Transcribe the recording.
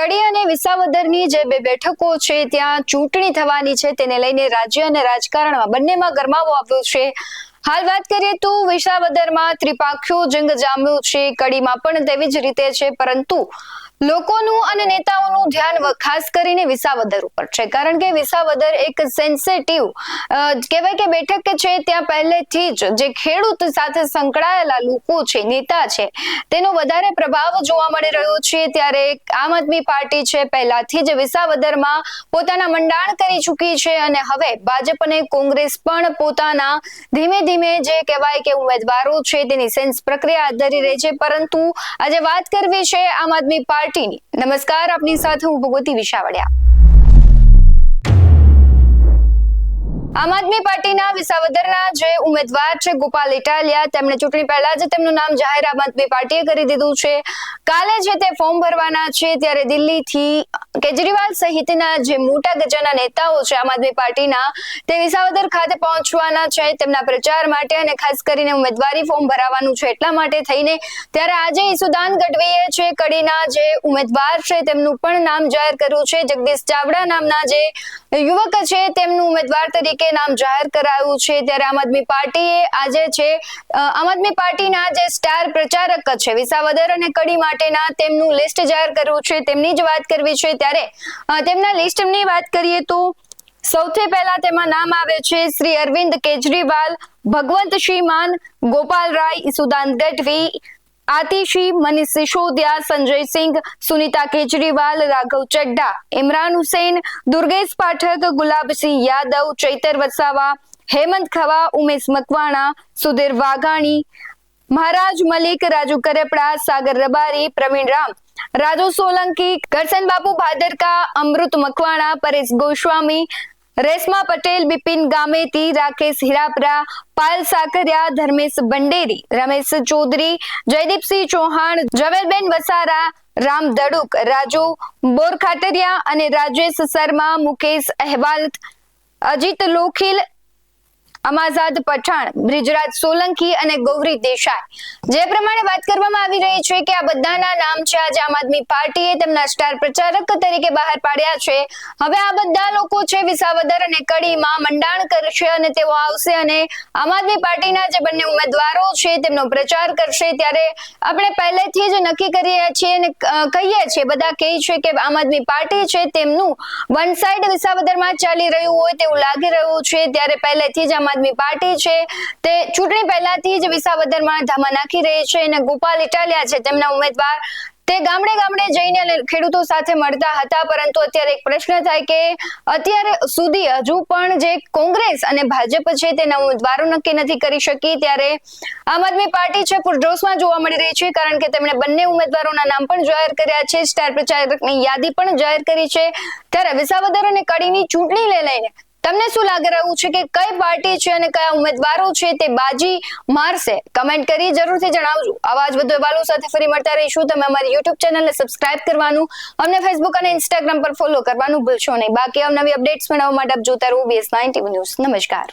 કડી અને વિસાવદરની જે બે બેઠકો છે, ત્યાં ચૂંટણી થવાની છે, તેને લઈને રાજ્ય અને રાજકારણમાં બંનેમાં ગરમાવો આવ્યો છે. હાલ વાત કરીએ તો વિસાવદરમાં ત્રિપાખ્યો જંગ જામ્યો છે, કડીમાં પણ તેવી જ રીતે છે, પરંતુ લોકોનું અને નેતાઓનું ધ્યાન ખાસ કરીને વિસાવદર ઉપર છે. કારણ કે વિસાવદર એક સેન્સેટિવ કહેવાય કે બેઠક છે, ત્યાં પહેલેથી જ જે ખેડૂત સાથે સંકળાયેલા લોકો છે, નેતા છે, તેનો વધારે પ્રભાવ જોવા મળી રહ્યો છે. ત્યારે આમ આદમી પાર્ટી છે, પહેલાથી જ વિસાવદરમાં પોતાના મંડાણ કરી ચૂકી છે અને હવે ભાજપ અને કોંગ્રેસ પણ પોતાના ધીમે ધીમે જે કહેવાય કે ઉમેદવારો છે, તેની સેન્સ પ્રક્રિયા હાથ ધરી રહી છે. પરંતુ આજે વાત કરવી છે આમ આદમી પાર્ટીની નમસ્કાર આપની સાથે હું ભગવતી વિશાવડિયા. આમ આદમી પાર્ટીના વિસાવદરના જે ઉમેદવાર છે, ગોપાલ ઇટાલિયા, તેમણે ચૂંટણી પહેલા જ તેમનું નામ જાહેર આમ આદમી પાર્ટીએ કરી દીધું છે. કાલે જે તે ફોર્મ ભરવાના છે, ત્યારે દિલ્હીથી કેજરીવાલ સહિતના જે મોટા ગજાના નેતાઓ છે, આમ આદમી પાર્ટીના, તે વિસાવદર ખાતે પહોંચવાના છે, તેમના પ્રચાર માટે અને ખાસ કરીને ઉમેદવારી ફોર્મ ભરાવાનું છે, એટલા માટે થઈને ત્યારે આજે ઈસુદાન ગઢવીએ છે, કડીના જે ઉમેદવાર છે, તેમનું પણ નામ જાહેર કર્યું છે. જગદીશ ચાવડા નામના જે યુવક છે, તેમનું ઉમેદવાર તરીકે નામ જાહેર કરાયું છે ત્યારે આમ આદમી પાર્ટીએ આજે છે આમ આદમી પાર્ટીના જે સ્ટાર પ્રચારક છે, વિસાવદર અને કડી માટેના તેમનું લિસ્ટ જાહેર કર્યું છે, તેમની જ વાત કરવી છે. ત્યારે તેમના લિસ્ટની વાત કરીએ તો સૌથી પહેલા તેમાં નામ આવે છે શ્રી અરવિંદ કેજરીવાલ ભગવંત શ્રીમાન ગોપાલ રાય, સુદાન ગઢવી આતિશી, મનીષ સિસોદિયા, સંજય સુનીતા કેજરીવાલ, રાઘવ ચડ્ડા, ઇમરાન હુસેન, દુર્ગેશ પાઠક, ગુલાબસિંહ યાદવ, ચૈતર વસાવા, હેમંત ખવા, ઉમેશ મકવાણા, સુધીર વાઘાણી, મહારાજ મલિક, રાજુ કરેપડા, સાગર રબારી, પ્રવીણ રામ, રાજુ સોલંકી કરસન બાપુ ભાદરકા, અમૃત મકવાણા, પરેશ ગોસ્વામી રેશમા પટેલ, બિપિન ગામેતી, રાકેશ હિરાપરા, પાયલ સાકરિયા, ધર્મેશ બંડેરી, રમેશ ચૌધરી, જયદીપસિંહ ચૌહાણ જવેલબેન વસારા, રામ દડુક, રાજુ બોરખાટરિયા અને રાજેશ શર્મા, મુકેશ અહેવાલ, અજીત લોખીલ અમાઝાદ, પઠાણ, બ્રિજરાજ, સોલંકી અને ગૌરી દેસાઈ. જે પ્રમાણે વાત કરવામાં આવી રહી છે કે આ બધાના નામ છે, આજે આમ આદમી પાર્ટીએ તેમના સ્ટાર પ્રચારક તરીકે બહાર પાડ્યા છે. હવે આ બધા લોકો છે, વિસાવદર અને કડીમાં મંડાણ કરશે અને તેઓ આવશે અને આમ આદમી પાર્ટીના જે બંને ઉમેદવારો છે, તેમનો પ્રચાર કરશે. ત્યારે આપણે પહેલેથી જ નક્કી કરીએ છીએ અને કહીએ છીએ, બધા કહે છે કે આમ આદમી પાર્ટી છે, તેમનું વન સાઇડ વિસાવદરમાં ચાલી રહ્યું હોય તેવું લાગી રહ્યું છે. ત્યારે પહેલેથી જ આમ આદમી પાર્ટી છે. તે ચૂંટણી પહેલાથી જ વિસાવદરમાં ધામા નાખી રહી છે અને ગોપાલ ઇટાલિયા છે તેમના ઉમેદવાર. તે ગામડે ગામડે જઈને ખેડૂતો સાથે મળતા હતા, પરંતુ અત્યારે એક પ્રશ્ન થાય કે અત્યારે સુધી હજુ પણ જે કોંગ્રેસ અને ભાજપ છે તેના ઉમેદવારો નક્કી નથી કરી શકી. ત્યારે આમ આદમી પાર્ટી છે પૂરજોશમાં જોવા મળી રહી છે, કારણ કે તેમણે બંને ઉમેદવારોના નામ પણ જાહેર કર્યા છે. સ્ટાર પ્રચારકની યાદી પણ જાહેર કરી છે. ત્યારે વિસાવદર અને કડીની ચૂંટણીને લઈને તમને શું લાગી રહ્યું છે કે કઈ પાર્ટી છે અને કયા ઉમેદવારો છે તે બાજી મારશે? કમેન્ટ કરી જરૂરથી જણાવજો. આવા જ વધુ અહેવાલો સાથે ફરી મળતા રહીશું. તમે અમારી યુટ્યુબ ચેનલને સબસ્ક્રાઇબ કરવાનું, અમને ફેસબુક અને ઇન્સ્ટાગ્રામ પર ફોલો કરવાનું ભૂલશો નહીં. બાકી અવનવી અપડેટ્સ મેળવવા માટે આપ જોતા રહો બીએસ નાઇન ટીવી ન્યૂઝ નમસ્કાર.